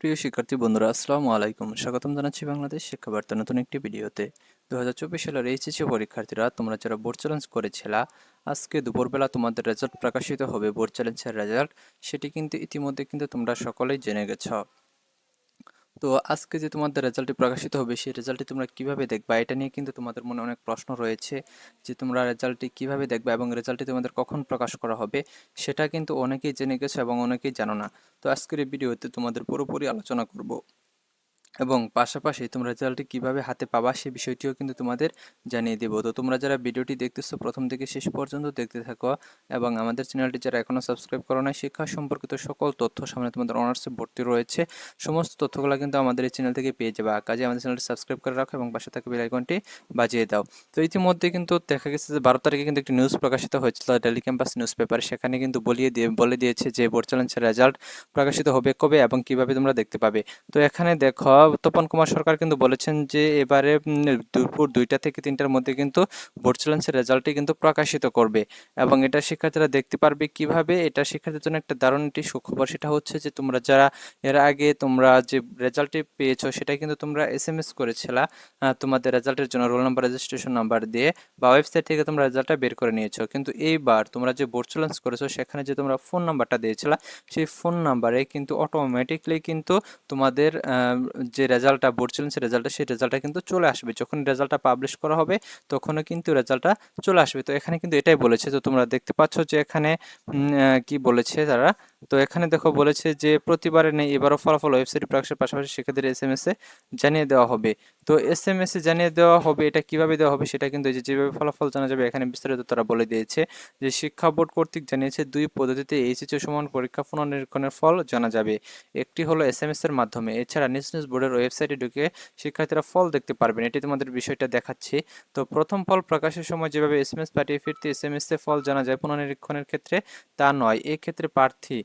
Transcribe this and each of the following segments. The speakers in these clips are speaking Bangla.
প্রিয় শিক্ষার্থী বন্ধুরা, আসসালামু আলাইকুম। স্বাগতম জানাচ্ছি বাংলাদেশ শিক্ষাবার্তা নতুন একটি ভিডিওতে। দু হাজার চব্বিশ সালের এইচএসি পরীক্ষার্থীরা, তোমরা যারা বোর্ড চ্যালেঞ্জ করেছিলা, আজকে দুপুরবেলা তোমাদের রেজাল্ট প্রকাশিত হবে বোর্ড চ্যালেঞ্জের রেজাল্ট সেটি কিন্তু ইতিমধ্যে কিন্তু তোমরা সকলেই জেনে গেছ। তো আজকে যে তোমাদের রেজাল্টটি প্রকাশিত হবে, সেই রেজাল্টটি তোমরা কীভাবে দেখবা? এটা নিয়ে কিন্তু তোমাদের মনে অনেক প্রশ্ন রয়েছে যে তোমরা রেজাল্টটি কীভাবে দেখবা এবং রেজাল্টটি তোমাদের কখন প্রকাশ করা হবে, সেটা কিন্তু অনেকেই জেনে গেছো এবং অনেকেই জানো না। তো আজকের এই ভিডিওতে তোমাদের পুরোপুরি আলোচনা করব। এবং পাশাপাশি তোমরা রেজাল্টটি কীভাবে হাতে পাবা সেই বিষয়টিও কিন্তু তোমাদের জানিয়ে দেব। তো তোমরা যারা ভিডিওটি দেখতেছো প্রথম থেকে শেষ পর্যন্ত দেখতে থাকো এবং আমাদের চ্যানেলটি যারা এখনও সাবস্ক্রাইব করো নাই, শিক্ষা সম্পর্কিত সকল তথ্য সামনে তোমাদের অনার্সে ভর্তি রয়েছে। সমস্ত তথ্যগুলো কিন্তু আমাদের এই চ্যানেল থেকে পেয়ে যাবে। কাজে আমাদের চ্যানেলটি সাবস্ক্রাইব করে রাখো এবং পাশে থাকা বেল আইকনটি বাজিয়ে দাও। তো ইতিমধ্যে কিন্তু দেখা গেছে যে বারো তারিখে কিন্তু একটি নিউজ প্রকাশিত হয়েছিল ডেলি ক্যাম্পাস নিউজ পেপার সেখানে কিন্তু বলিয়ে দিয়ে, বলে দিয়েছে যে বোর্ড চ্যালেঞ্জের রেজাল্ট প্রকাশিত হবে কবে এবং কীভাবে তোমরা দেখতে পাবে। তো এখানে দেখো তপন কুমার সরকার কিন্তু বলেছেন যে এবারে দুপুর দুইটা থেকে তিনটার মধ্যে কিন্তু বোর্ড চ্যালেঞ্জের রেজাল্টটি কিন্তু প্রকাশিত করবে। এবং এটা শিক্ষার্থীরা দেখতে পারবে কীভাবে, এটা শিক্ষার্থীর জন্য একটা দারুণ একটি সুখবর। সেটা হচ্ছে যে তোমরা যারা এর আগে তোমরা যে রেজাল্টটি পেয়েছ সেটা কিন্তু তোমরা এস এম এস করেছিলা তোমাদের রেজাল্টের জন্য রোল নাম্বার, রেজিস্ট্রেশন নাম্বার দিয়ে বা ওয়েবসাইট থেকে তোমরা রেজাল্টটা বের করে নিয়েছো। কিন্তু এইবার তোমরা যে বোর্ড চ্যালেঞ্জ করেছ, সেখানে যে তোমরা ফোন নাম্বারটা দিয়েছিলা, সেই ফোন নাম্বারে কিন্তু অটোমেটিকলি কিন্তু তোমাদের যে রেজাল্টটা বোর্ড চ্যালেঞ্জ রেজাল্টটা সেই রেজাল্টটা কিন্তু চলে আসবে। যখন রেজাল্টটা পাবলিশ করা হবে, তখনও কিন্তু রেজাল্টটা চলে আসবে। তো এখানে কিন্তু এটাই বলেছে। তো তোমরা দেখতে পাচ্ছ যে এখানে কি বলেছে তারা? তো এখানে দেখো বলেছে যে প্রতিবারে নেই, এবারও ফলাফল ওয়েবসাইট প্রকাশের পাশাপাশি শিক্ষার্থীদের এস এম এস এ জানিয়ে দেওয়া হবে। তো এস এম এস এ জানিয়ে দেওয়া হবে, এটা কীভাবে দেওয়া হবে সেটা কিন্তু যেভাবে ফলাফল জানা যাবে, এখানে বিস্তারিত তারা বলে দিয়েছে যে শিক্ষা বোর্ড কর্তৃক জানিয়েছে দুই পদ্ধতিতে এইচএসি সমান পরীক্ষা পুনর্নিরীক্ষণের ফল জানা যাবে। একটি হলো এস এম এস এর মাধ্যমে, এছাড়া নিজ নিজ বোর্ডের ওয়েবসাইটে ঢুকে শিক্ষার্থীরা ফল দেখতে পারবেন, এটি তোমাদের বিষয়টা দেখাচ্ছি। তো প্রথম ফল প্রকাশের সময় যেভাবে এস এম এস পাঠিয়ে ফিরতে এস এম এস এ ফল জানা যায় পুনর্নিরীক্ষণের ক্ষেত্রে তা নয়, এক্ষেত্রে প্রার্থী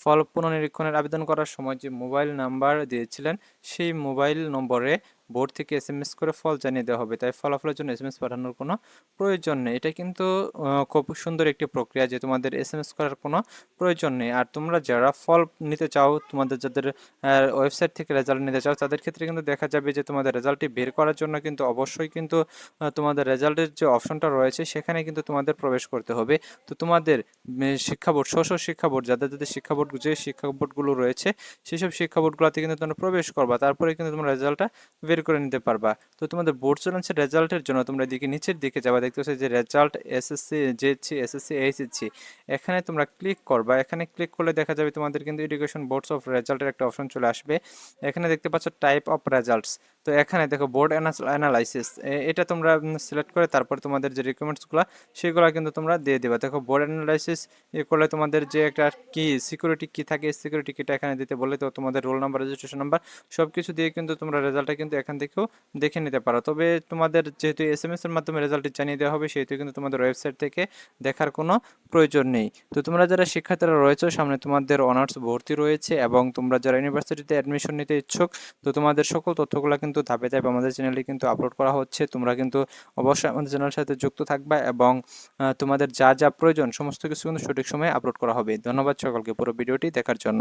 ফল পুনর্নিরীক্ষণের আবেদন করার সময় যে মোবাইল নাম্বার দিয়েছিলেন, সেই মোবাইল নম্বরে বোর্ড থেকে এস এম এস করে ফল জানিয়ে দেওয়া হবে। তাই ফলাফলের জন্য এস এম এস পাঠানোর কোনো প্রয়োজন নেই। এটা কিন্তু খুব সুন্দর একটি প্রক্রিয়া যে তোমাদের এস করার কোনো প্রয়োজন নেই। আর তোমরা যারা ফল নিতে চাও, তোমাদের যাদের ওয়েবসাইট থেকে রেজাল্ট নিতে চাও, তাদের ক্ষেত্রে কিন্তু দেখা যাবে যে তোমাদের রেজাল্টটি বের করার জন্য কিন্তু অবশ্যই কিন্তু তোমাদের রেজাল্টের যে অপশনটা রয়েছে, সেখানে কিন্তু তোমাদের প্রবেশ করতে হবে। তো তোমাদের শিক্ষা বোর্ড স্ব শিক্ষা বোর্ড, যাদের যাদের শিক্ষা বোর্ড যে শিক্ষা বোর্ডগুলো রয়েছে, সেসব শিক্ষা বোর্ডগুলোতে কিন্তু তোমরা প্রবেশ করবা, তারপরে কিন্তু তোমরা রেজাল্টটা বের করে নিতে পারবা। তো তোমাদের বোর্ড চ্যালেঞ্জের রেজাল্টের জন্য, তোমরা এদিকে নিচের দিকে যাবা দেখতে পাচ্ছ যে result SSC JSC SSC HSC এখানে তোমরা ক্লিক করবা, এখানে ক্লিক করলে দেখা যাবে তোমাদের কিন্তু এডুকেশন বোর্ডস অফ রেজাল্টের একটা অপশন চলে আসবে, এখানে দেখতে পাচ্ছ টাইপ অফ রেজাল্টস তো এখানে দেখো বোর্ড অ্যানালাইসিস এটা তোমরা সিলেক্ট করে তারপর তোমাদের যে রিকোয়ারমেন্টসগুলো সেগুলো কিন্তু তোমরা দিয়ে দেবা। দেখো বোর্ড অ্যানালাইসিস এ করলে তোমাদের যে একটা কি সিকিউরিটি কি থাকে সিকিউরিটি কিটা এখানে দিতে বলে তো তোমাদের রোল নাম্বার রেজিস্ট্রেশন নাম্বার সব কিছু দিয়ে কিন্তু তোমরা রেজাল্টটা কিন্তু এখান থেকেও দেখে নিতে পারো। তবে তোমাদের যেহেতু এস এম এস এর মাধ্যমে রেজাল্টটি জানিয়ে দেওয়া হবে, সেহেতু কিন্তু তোমাদের ওয়েবসাইট থেকে দেখার কোনো প্রয়োজন নেই। তো তোমরা যারা শিক্ষার্থীরা রয়েছে, সামনে তোমাদের অনার্স ভর্তি রয়েছে এবং তোমরা যারা ইউনিভার্সিটিতে অ্যাডমিশন নিতে ইচ্ছুক, তো তোমাদের সকল তথ্যগুলো কিন্তু ধাপে ধাপে আমাদের চ্যানেলে কিন্তু আপলোড করা হচ্ছে। তোমরা কিন্তু অবশ্যই আমাদের চ্যানেলের সাথে যুক্ত থাকবে এবং তোমাদের যা যা প্রয়োজন, সমস্ত কিছু কিন্তু সঠিক সময়ে আপলোড করা হবে। ধন্যবাদ সকলকে, পুরো ভিডিওটি দেখার জন্য।